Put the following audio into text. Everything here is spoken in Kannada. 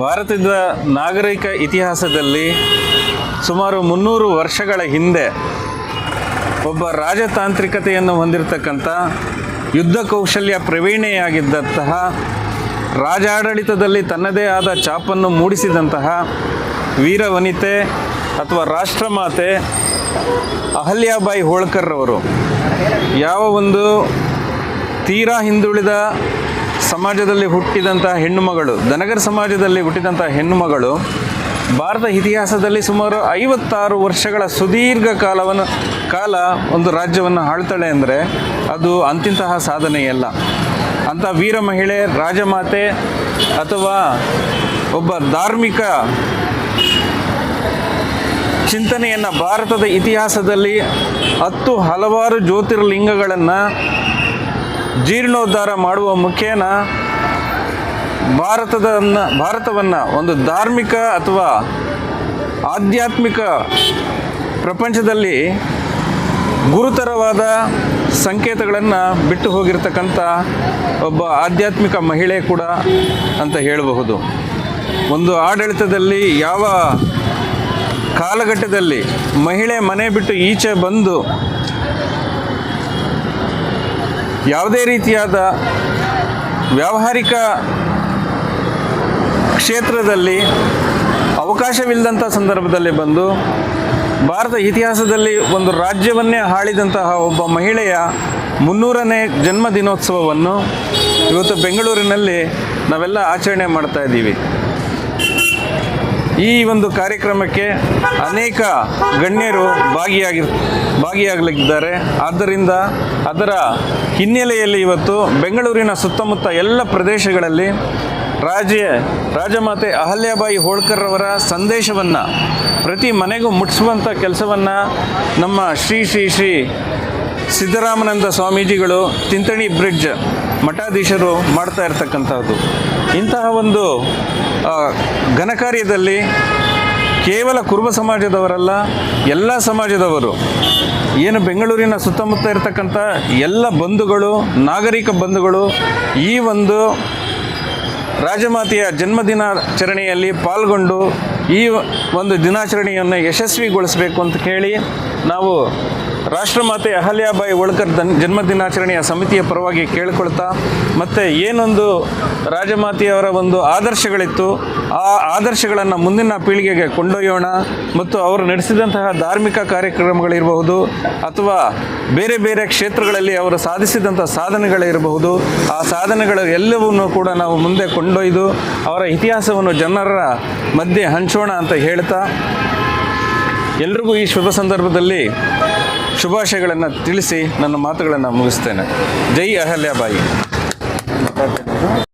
ಭಾರತದ ನಾಗರಿಕ ಇತಿಹಾಸದಲ್ಲಿ ಸುಮಾರು ಮುನ್ನೂರು ವರ್ಷಗಳ ಹಿಂದೆ ಒಬ್ಬ ರಾಜತಾಂತ್ರಿಕತೆಯನ್ನು ಹೊಂದಿರತಕ್ಕಂಥ ಯುದ್ಧ ಕೌಶಲ್ಯ ಪ್ರವೀಣೆಯಾಗಿದ್ದಂತಹ ರಾಜಾಡಳಿತದಲ್ಲಿ ತನ್ನದೇ ಆದ ಚಾಪನ್ನು ಮೂಡಿಸಿದಂತಹ ವೀರವನಿತೆ ಅಥವಾ ರಾಷ್ಟ್ರಮಾತೆ ಅಹಲ್ಯಾಬಾಯಿ ಹೋಳ್ಕರ್ ಅವರು ಯಾವ ಒಂದು ತೀರಾ ಹಿಂದುಳಿದ ಸಮಾಜದಲ್ಲಿ ಹುಟ್ಟಿದಂತಹ ಹೆಣ್ಣುಮಗಳು ದನಗರ ಸಮಾಜದಲ್ಲಿ ಹುಟ್ಟಿದಂತಹ ಹೆಣ್ಣುಮಗಳು, ಭಾರತ ಇತಿಹಾಸದಲ್ಲಿ ಸುಮಾರು ಐವತ್ತಾರು ವರ್ಷಗಳ ಸುದೀರ್ಘ ಕಾಲವನ್ನು, ಕಾಲ ಒಂದು ರಾಜ್ಯವನ್ನು ಆಳ್ತಾಳೆ ಅಂದರೆ ಅದು ಅಂತಿಂತಹ ಸಾಧನೆಯಲ್ಲ ಅಂಥ ವೀರ ಮಹಿಳೆ, ರಾಜಮಾತೆ ಅಥವಾ ಒಬ್ಬ ಧಾರ್ಮಿಕ ಚಿಂತನೆಯನ್ನು ಭಾರತದ ಇತಿಹಾಸದಲ್ಲಿ ಹತ್ತು ಹಲವಾರು ಜ್ಯೋತಿರ್ಲಿಂಗಗಳನ್ನು ಜೀರ್ಣೋದ್ಧಾರ ಮಾಡುವ ಮುಖೇನ ಭಾರತದ ಭಾರತವನ್ನು ಒಂದು ಧಾರ್ಮಿಕ ಅಥವಾ ಆಧ್ಯಾತ್ಮಿಕ ಪ್ರಪಂಚದಲ್ಲಿ ಗುರುತರವಾದ ಸಂಕೇತಗಳನ್ನು ಬಿಟ್ಟು ಹೋಗಿರ್ತಕ್ಕಂಥ ಒಬ್ಬ ಆಧ್ಯಾತ್ಮಿಕ ಮಹಿಳೆ ಕೂಡ ಅಂತ ಹೇಳಬಹುದು. ಒಂದು ಆಡಳಿತದಲ್ಲಿ ಯಾವ ಕಾಲಘಟ್ಟದಲ್ಲಿ ಮಹಿಳೆ ಮನೆ ಬಿಟ್ಟು ಈಚೆ ಬಂದು ಯಾವುದೇ ರೀತಿಯಾದ ವ್ಯಾವಹಾರಿಕ ಕ್ಷೇತ್ರದಲ್ಲಿ ಅವಕಾಶವಿಲ್ಲದಂಥ ಸಂದರ್ಭದಲ್ಲಿ ಬಂದು ಭಾರತ ಇತಿಹಾಸದಲ್ಲಿ ಒಂದು ರಾಜ್ಯವನ್ನೇ ಹಾಳಿದಂತಹ ಒಬ್ಬ ಮಹಿಳೆಯ ಮುನ್ನೂರನೇ ಜನ್ಮ ದಿನೋತ್ಸವವನ್ನು ಇವತ್ತು ಬೆಂಗಳೂರಿನಲ್ಲಿ ನಾವೆಲ್ಲ ಆಚರಣೆ ಮಾಡ್ತಾ ಇದ್ದೀವಿ. ಈ ಒಂದು ಕಾರ್ಯಕ್ರಮಕ್ಕೆ ಅನೇಕ ಗಣ್ಯರು ಭಾಗಿಯಾಗಿ ಭಾಗಿಯಾಗಲಿದ್ದಾರೆ. ಆದ್ದರಿಂದ ಅದರ ಹಿನ್ನೆಲೆಯಲ್ಲಿ ಇವತ್ತು ಬೆಂಗಳೂರಿನ ಸುತ್ತಮುತ್ತ ಎಲ್ಲ ಪ್ರದೇಶಗಳಲ್ಲಿ ರಾಜ್ಯ ರಾಜಮಾತೆ ಅಹಲ್ಯಾಬಾಯಿ ಹೋಳ್ಕರ್ ಅವರ ಸಂದೇಶವನ್ನು ಪ್ರತಿ ಮನೆಗೂ ಮುಟ್ಟಿಸುವಂಥ ಕೆಲಸವನ್ನು ನಮ್ಮ ಶ್ರೀ ಶ್ರೀ ಶ್ರೀ ಸಿದ್ದರಾಮನಂದ ಸ್ವಾಮೀಜಿಗಳು, ತಿಂತಣಿ ಬ್ರಿಡ್ಜ್ ಮಠಾಧೀಶರು ಮಾಡ್ತಾ ಇರ್ತಕ್ಕಂಥದ್ದು. ಇಂತಹ ಒಂದು ಘನ ಘನಕಾರ್ಯದಲ್ಲಿ ಕೇವಲ ಕುರುಬ ಸಮಾಜದವರಲ್ಲ, ಎಲ್ಲ ಸಮಾಜದವರು, ಏನು ಬೆಂಗಳೂರಿನ ಸುತ್ತಮುತ್ತ ಇರತಕ್ಕಂಥ ಎಲ್ಲ ಬಂಧುಗಳು, ನಾಗರಿಕ ಬಂಧುಗಳು, ಈ ಒಂದು ರಾಜಮಾತೆಯ ಜನ್ಮದಿನಾಚರಣೆಯಲ್ಲಿ ಪಾಲ್ಗೊಂಡು ಈ ಒಂದು ದಿನಾಚರಣೆಯನ್ನು ಯಶಸ್ವಿಗೊಳಿಸಬೇಕು ಅಂತ ಕೇಳಿ ನಾವು ರಾಷ್ಟ್ರಮಾತೆ ಅಹಲ್ಯಾಬಾಯಿ ಹೋಳ್ಕರ್ ದನ್, ಜನ್ಮದಿನಾಚರಣೆಯ ಸಮಿತಿಯ ಪರವಾಗಿ ಕೇಳಿಕೊಳ್ತಾ, ಮತ್ತು ಏನೊಂದು ರಾಜಮಾತೆಯವರ ಒಂದು ಆದರ್ಶಗಳಿತ್ತು, ಆ ಆದರ್ಶಗಳನ್ನು ಮುಂದಿನ ಪೀಳಿಗೆಗೆ ಕೊಂಡೊಯ್ಯೋಣ, ಮತ್ತು ಅವರು ನಡೆಸಿದಂತಹ ಧಾರ್ಮಿಕ ಕಾರ್ಯಕ್ರಮಗಳಿರಬಹುದು, ಅಥವಾ ಬೇರೆ ಬೇರೆ ಕ್ಷೇತ್ರಗಳಲ್ಲಿ ಅವರು ಸಾಧಿಸಿದಂಥ ಸಾಧನೆಗಳಿರಬಹುದು, ಆ ಸಾಧನೆಗಳು ಎಲ್ಲವನ್ನೂ ಕೂಡ ನಾವು ಮುಂದೆ ಕೊಂಡೊಯ್ದು, ಅವರ ಇತಿಹಾಸವನ್ನು ಜನರ ಮಧ್ಯೆ ಹಂಚೋಣ ಅಂತ ಹೇಳ್ತಾ, ಎಲ್ರಿಗೂ ಈ ಶುಭ ಸಂದರ್ಭದಲ್ಲಿ ಶುಭಾಶಯಗಳನ್ನು ತಿಳಿಸಿ ನನ್ನ ಮಾತುಗಳನ್ನು ಮುಗಿಸ್ತೇನೆ. ಜೈ ಅಹಲ್ಯಾಬಾಯಿ